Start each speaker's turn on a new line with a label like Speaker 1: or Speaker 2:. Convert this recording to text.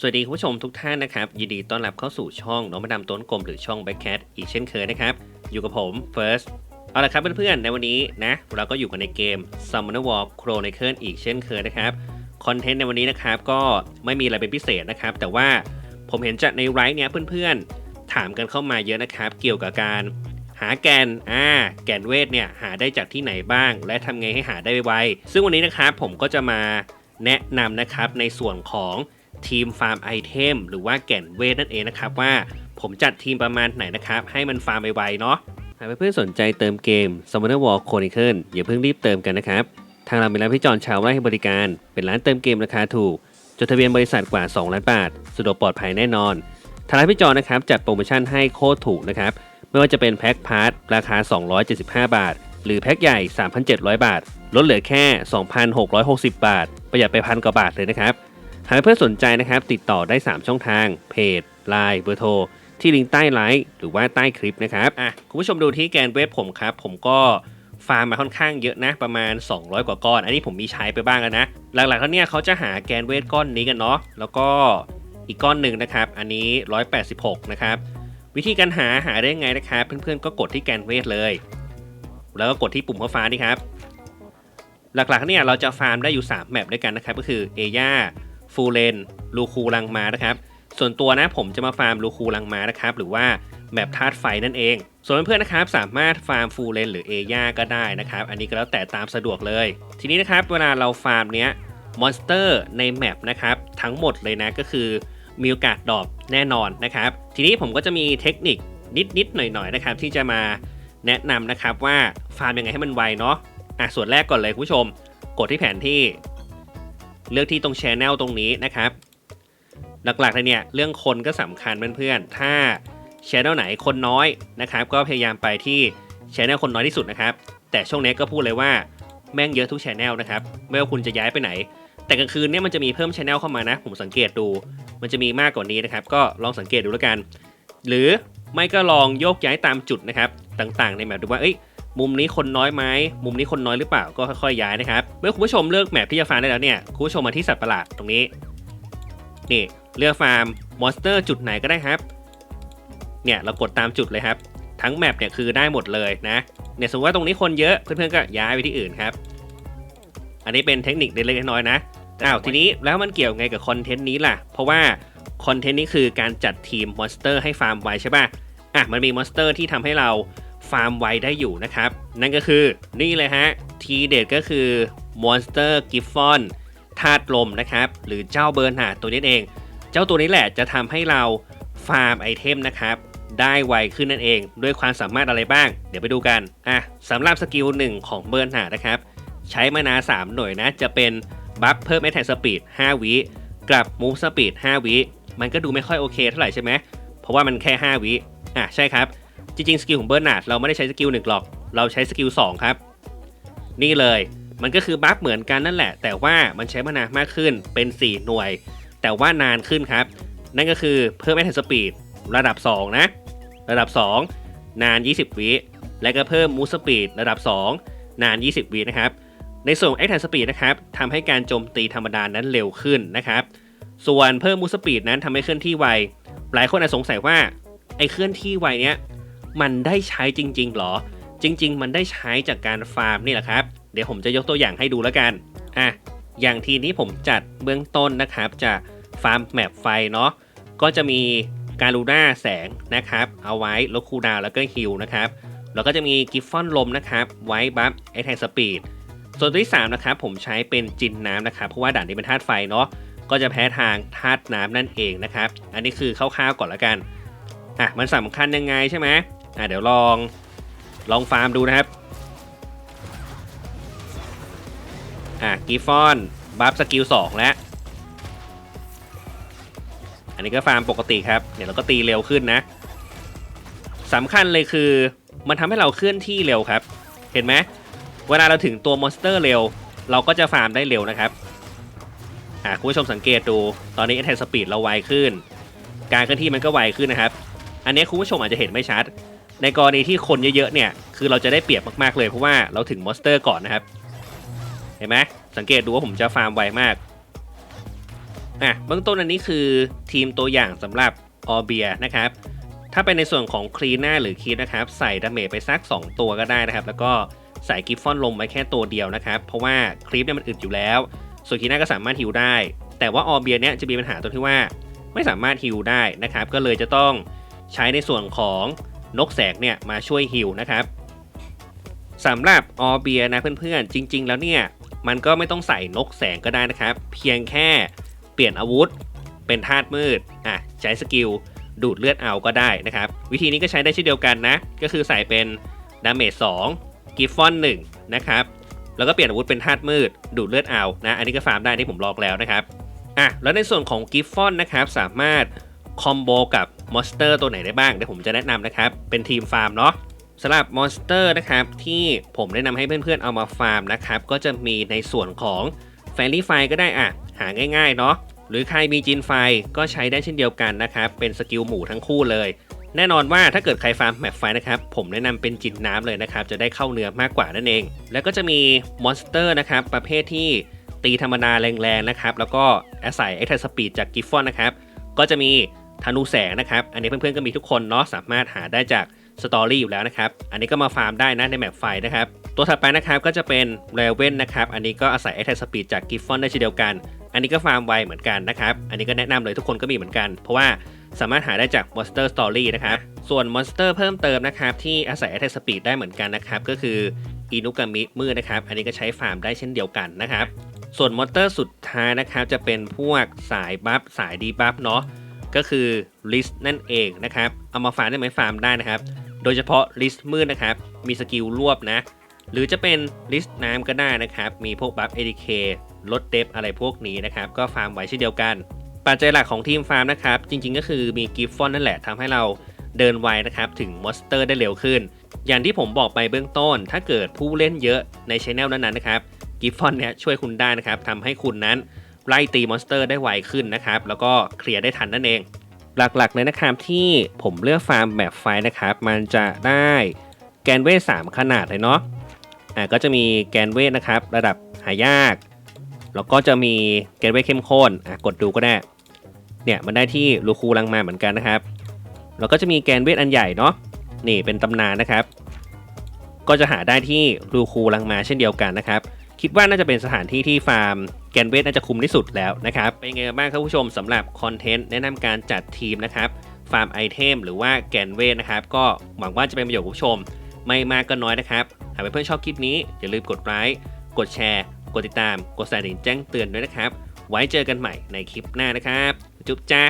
Speaker 1: สวัสดีคุณผู้ชมทุกท่านนะครับ ยินดีต้อนรับเข้าสู่ช่องน้องมาดามต้นกลมหรือช่อง b a c k Cat อีกเช่นเคยนะครับ อยู่กับผม First เอาละครับเพื่อนๆ ในวันนี้นะ เราก็อยู่กันในเกม Summoner War Chronicle อีกเช่นเคยนะครับ คอนเทนต์ในวันนี้นะครับก็ไม่มีอะไรเป็นพิเศษนะครับ แต่ว่าผมเห็นจากในไลฟ์เนี้ยเพื่อนๆ ถามกันเข้ามาเยอะนะครับ เกี่ยวกับการหาแกนอ่าแกนเวทเนี่ยหาได้จากที่ไหนบ้าง และทำไงให้หาได้ไวๆซึ่งวันนี้นะครับผมก็จะมาแนะนำนะครับในส่วนของ ทีมฟาร์มไอเทมหรือว่าแก่นเวทนั่นเองนะครับว่าผมจัดทีมประมาณไหนนะครับ ให้มันฟาร์มไวๆเนาะหากเพื่อนๆสนใจเติมเกม Summoner War Chronicle อย่าเพิ่งรีบเติมกันนะครับ ทางเรามีร้านพี่จอนชาวไร่ให้บริการ เป็นร้านเติมเกมราคาถูก จดทะเบียนบริษัทกว่า 2 ล้านบาทสะดวกปลอดภัยแน่นอน ทางร้านพี่จอนนะครับจัดโปรโมชั่นให้โคตรถูกนะครับ ไม่ว่าจะเป็นแพ็คพาร์ทราคา 275 บาท หรือแพ็คใหญ่ 3,700 บาท ลดเหลือแค่ 2,660 บาท ประหยัดไปพันกว่าบาทเลยนะครับ หากเพื่อนสนใจนะครับ ติดต่อได้ 3 ช่องทาง เพจ Line เบอร์โทร ที่ลิงก์ใต้ไลฟ์หรือว่าใต้คลิปนะครับอะคุณผู้ชมดูที่แกนเว็บผมครับ ผมก็ฟาร์มมาค่อนข้างเยอะนะประมาณ 200 กว่าก้อน อันนี้ผมมีใช้ไปบ้างแล้วนะ หลักๆแล้วเนี่ยเขาจะหาแกนเวทก้อนนี้กันเนาะแล้วก็อีกก้อนหนึ่งนะครับ อันนี้ 186 นะครับ วิธีการหาหาได้ไงนะครับ เพื่อนๆก็กดที่แกนเวทเลย แล้วก็กดที่ปุ่มข้อฟ้านี่ครับ หลักๆเนี่ยเราจะฟาร์มได้อยู่ 3 แมปด้วยกันนะครับ ก็คือเอย่า ฟูเลนลูคูลังมานะครับ ส่วนตัวนะผมจะมาฟาร์มลูคูลังมานะครับ หรือว่าแมปธาตุไฟนั่นเอง ส่วนเพื่อนๆนะครับสามารถฟาร์มฟูเลนหรือเอย่าก็ได้นะครับ อันนี้ก็แล้วแต่ตามสะดวกเลย ทีนี้นะครับเวลาเราฟาร์มเนี้ยมอนสเตอร์ในแมปนะครับทั้งหมดเลยนะก็คือมีโอกาสดรอปแน่นอนนะครับ ทีนี้ผมก็จะมีเทคนิคนิดๆหน่อยๆนะครับ ที่จะมาแนะนำนะครับว่าฟาร์มยังไงให้มันไวเนาะอะส่วนแรกก่อนเลยคุณผู้ชม กดที่แผนที่ เลือกที่ตรงแชนแนลตรงนี้นะครับ หลักๆเลยเนี่ยเรื่องคนก็สำคัญเพื่อนๆ ถ้าแชนแนลไหนคนน้อยนะครับ ก็พยายามไปที่แชนแนลคนน้อยที่สุดนะครับ แต่ช่วงนี้ก็พูดเลยว่าแม่งเยอะทุกแชนแนลนะครับ ไม่ว่าคุณจะย้ายไปไหน แต่กลางคืนเนี่ยมันจะมีเพิ่มชแนลเข้ามานะ ผมสังเกตดู มันจะมีมากกว่านี้นะครับ ก็ลองสังเกตดูแล้วกัน หรือไม่ก็ลองโยกย้ายตามจุดนะครับ ต่างๆ ในแมปดูว่าเอ้ย มุมนี้คนน้อยไหมมุมนี้คนน้อยหรือเปล่าก็ค่อยๆย้ายนะครับ เมื่อคุณผู้ชมเลือกแมปที่จะฟาร์มได้แล้วเนี่ยคุณผู้ชมมาที่สัตว์ประหลาดตรงนี้นี่เลือกฟาร์มมอนสเตอร์จุดไหนก็ได้ครับ เนี่ยเรากดตามจุดเลยครับ ทั้งแมปเนี่ยคือได้หมดเลยนะเนี่ยสมมติว่าตรงนี้คนเยอะเพื่อนๆก็ย้ายไปที่อื่นครับ อันนี้เป็นเทคนิคเล็กๆน้อยๆนะอ้าวทีนี้แล้วมันเกี่ยวไงกับคอนเทนต์นี้ล่ะ เพราะว่าคอนเทนต์นี้คือการจัดทีมมอนสเตอร์ให้ฟาร์มไวใช่ป่ะอะมันมีมอนสเตอร์ที่ทำให้เรา ฟาร์มไวได้อยู่นะครับ นั่นก็คือนี่เลยฮะ ทีเด็ดก็คือมอนสเตอร์กิฟฟอนธาตุลมนะครับ หรือเจ้าเบอร์นาร์ตัวนี้เอง เจ้าตัวนี้แหละจะทำให้เราฟาร์มไอเทมนะครับได้ไวขึ้นนั่นเอง ด้วยความสามารถอะไรบ้าง เดี๋ยวไปดูกันอะสำหรับสกิลหนึ่งของเบอร์นาร์นะครับ ใช้มานา 3 หน่วยนะ จะเป็นบัฟเพิ่ม Attack Speed 5วิกับ Move Speed 5วิมันก็ดูไม่ค่อยโอเคเท่าไหร่ใช่ไหมเพราะว่ามันแค่ 5วิอะใช่ครับ จริงๆสกิลของเบอร์นาร์ดเราไม่ได้ใช้สกิลหนึ่งหรอก เราใช้สกิล2ครับ นี่เลยมันก็คือบัฟเหมือนกันนั่นแหละ แต่ว่ามันใช้มานามากขึ้นเป็น 4 หน่วย แต่ว่านานขึ้นครับ นั่นก็คือเพิ่ม Attack Speed ระดับ 2 นะ ระดับ 2 นาน 20 วิและก็เพิ่ม Move Speed ระดับ 2 นาน 20 วินะครับ ในส่วนของ Attack Speed นะครับทำให้การโจมตีธรรมดานั้นเร็วขึ้นนะครับ ส่วนเพิ่ม Move Speed นั้นทำให้เคลื่อนที่ไว หลายคนอาจสงสัยว่าไอ้เคลื่อนที่ไวเนี้ย มันได้ใช้จริง ๆ หรอ จริง ๆ มันได้ใช้จากการฟาร์มนี่แหละครับ เดี๋ยวผมจะยกตัวอย่างให้ดูแล้วกัน อะ อย่างทีนี้ผมจัดเบื้องต้นนะครับจะฟาร์มแมปไฟเนาะ ก็จะมีการลูน่าแสงนะครับ เอาไว้ลดคูดาวแล้วก็ฮิลนะครับ แล้วก็จะมีกิฟฟอนลมนะครับ ไว้บัฟไอแทนสปีด ส่วนตัวที่3นะครับผมใช้เป็นจินน้ำนะครับ เพราะว่าด่านนี้เป็นธาตุไฟเนาะ ก็จะแพ้ทางธาตุน้ำนั่นเองนะครับ อันนี้คือคร่าวๆก่อนละกัน อะ มันสำคัญยังไงใช่ไหม อะเดี๋ยวลองลองฟาร์มดูนะครับ อะกิฟฟอนบัฟสกิล2แล้ว อันนี้ก็ฟาร์มปกติครับ เดี๋ยวเราก็ตีเร็วขึ้นนะสำคัญเลยคือมันทำให้เราเคลื่อนที่เร็วครับ เห็นไหมเวลาเราถึงตัวมอนสเตอร์เร็ว เราก็จะฟาร์มได้เร็วนะครับอ่าคุณผู้ชมสังเกตดูตอนนี้ attack speed เราไวขึ้น การเคลื่อนที่มันก็ไวขึ้นนะครับ อันนี้คุณผู้ชมอาจจะเห็นไม่ชัด ในกรณีที่คนเยอะๆเนี่ยคือเราจะได้เปรียบมากๆเลยเพราะว่าเราถึงมอนสเตอร์ก่อนนะครับ เห็นไหมสังเกตดูว่าผมจะฟาร์มไวมากอะเบื้องต้นอันนี้คือทีมตัวอย่างสำหรับออเบียนะครับ ถ้าเป็นในส่วนของคลีน่าหรือคีนะครับ ใส่ดาเมจไปสัก 2 ตัวก็ได้นะครับ แล้วก็ใส่กิฟฟอนลงไปแค่ตัวเดียวนะครับ เพราะว่าคลิปเนี่ยมันอึดอยู่แล้ว ส่วนคีน่าก็สามารถฮิวได้ แต่ว่าออเบียเนี่ยจะมีปัญหาตรงที่ว่าไม่สามารถฮิวได้นะครับ ก็เลยจะต้องใช้ในส่วนของ นกแสกเนี่ยมาช่วยฮิวนะครับสำหรับออเบียนะเพื่อนๆ จริง ๆ แล้วเนี่ยมันก็ไม่ต้องใส่นกแสงก็ได้นะครับ เพียงแค่เปลี่ยนอาวุธเป็นธาตุมืดอะใช้สกิลดูดเลือดเอาก็ได้นะครับ วิธีนี้ก็ใช้ได้เช่นเดียวกันนะ ก็คือใส่เป็นดาเมจ2กิฟฟอน1นะครับแล้วก็เปลี่ยนอาวุธเป็นธาตุมืด ดูดเลือดเอานะ อันนี้ก็ฟาร์มได้ที่ผมลอกแล้วนะครับอะแล้วในส่วนของกิฟฟอนนะครับสามารถ คอมโบกับมอนสเตอร์ตัวไหนได้บ้างเดี๋ยวผมจะแนะนำนะครับ เป็นทีมฟาร์มเนาะสำหรับมอนสเตอร์นะครับ ที่ผมแนะนำให้เพื่อนๆเอามาฟาร์มนะครับ ก็จะมีในส่วนของแฟรี่ไฟก็ได้อะ หาง่ายๆเนาะหรือใครมีจินไฟก็ใช้ได้เช่นเดียวกันนะครับ เป็นสกิลหมู่ทั้งคู่เลย แน่นอนว่าถ้าเกิดใครฟาร์มแมปไฟนะครับ ผมแนะนำเป็นจินน้ำเลยนะครับ จะได้เข้าเนื้อมากกว่านั่นเอง แล้วก็จะมีมอนสเตอร์นะครับ ประเภทที่ตีธรรมดาแรงๆนะครับ แล้วก็อาศัยเอ็กซ์สปีดจากกิฟฟอนนะครับ ก็จะมี ธนูแสงนะครับ อันนี้เพื่อนๆก็มีทุกคนเนาะสามารถหาได้จากสตอรี่อยู่แล้วนะครับ อันนี้ก็มาฟาร์มได้นะในแมปไฟนะครับ ตัวถัดไปนะครับก็จะเป็นเรเวนนะครับ อันนี้ก็อาศัยเอ็กซ์สปีดจากกิฟฟอนได้เช่นเดียวกัน อันนี้ก็ฟาร์มไวเหมือนกันนะครับ อันนี้ก็แนะนำเลยทุกคนก็มีเหมือนกัน เพราะว่าสามารถหาได้จาก Monster Story นะครับ ส่วน Monster เพิ่มเติมนะครับที่อาศัย Attack Speed ได้เหมือนกันนะครับ ก็คืออินุกามิมืดนะครับ อันนี้ก็ใช้ฟาร์มได้เช่นเดียวกันนะครับ ส่วนมอนสเตอร์สุดท้ายนะครับจะเป็นพวกสายบัฟสายดีบัฟเนาะ ก็คือลิสนั่นเองนะครับ เอามาฟาร์มได้ไหมฟาร์มได้นะครับ โดยเฉพาะลิสมืดนะครับ มีสกิลรวบนะ หรือจะเป็นลิสต์น้ำก็ได้นะครับ มีพวกบัฟ ADK ลดเดฟอะไรพวกนี้นะครับ ก็ฟาร์มไว้เช่นเดียวกัน ปัจจัยหลักของทีมฟาร์มนะครับ จริงๆก็คือมีกิฟฟอนนั่นแหละทำให้เราเดินไวนะครับถึงมอนสเตอร์ได้เร็วขึ้น อย่างที่ผมบอกไปเบื้องต้น ถ้าเกิดผู้เล่นเยอะในช anel นั้นๆนะครับกิฟฟอนเนี่ยช่วยคุณได้นะครับทำให้คุณนั้น ไล่ตีมอนสเตอร์ได้ไวขึ้นนะครับ แล้วก็เคลียร์ได้ทันนั่นเอง หลักๆเลยนะครับที่ผมเลือกฟาร์มแบบไฟนะครับ มันจะได้แกนเวท3ขนาดเลยเนาะอ่าก็จะมีแกนเวทนะครับ ระดับหายาก แล้วก็จะมีแกนเวทเข้มข้นอะกดดูก็ได้ เนี่ยมันได้ที่ลูคูลังมาเหมือนกันนะครับ แล้วก็จะมีแกนเวทอันใหญ่เนาะนี่เป็นตำนานนะครับ ก็จะหาได้ที่ลูคูลังมาเช่นเดียวกันนะครับ คิดว่าน่าจะเป็นสถานที่ที่ฟาร์ม กนเวทน่าจะคุมที่สุดแล้วนะครับ เป็นไงบ้างครับผู้ชมสำหรับคอนเทนต์แนะนำการจัดทีมนะครับ ฟาร์มไอเทมหรือว่าแกนเวทนะครับ ก็หวังว่าจะเป็นประโยชน์กับผู้ชม ไม่มากก็น้อยนะครับ หากเพื่อนๆชอบคลิปนี้ อย่าลืมกดไลค์กดแชร์ กดติดตาม กดสั่นแจ้งเตือนด้วยนะครับ ไว้เจอกันใหม่ในคลิปหน้านะครับ จุ๊บจ้า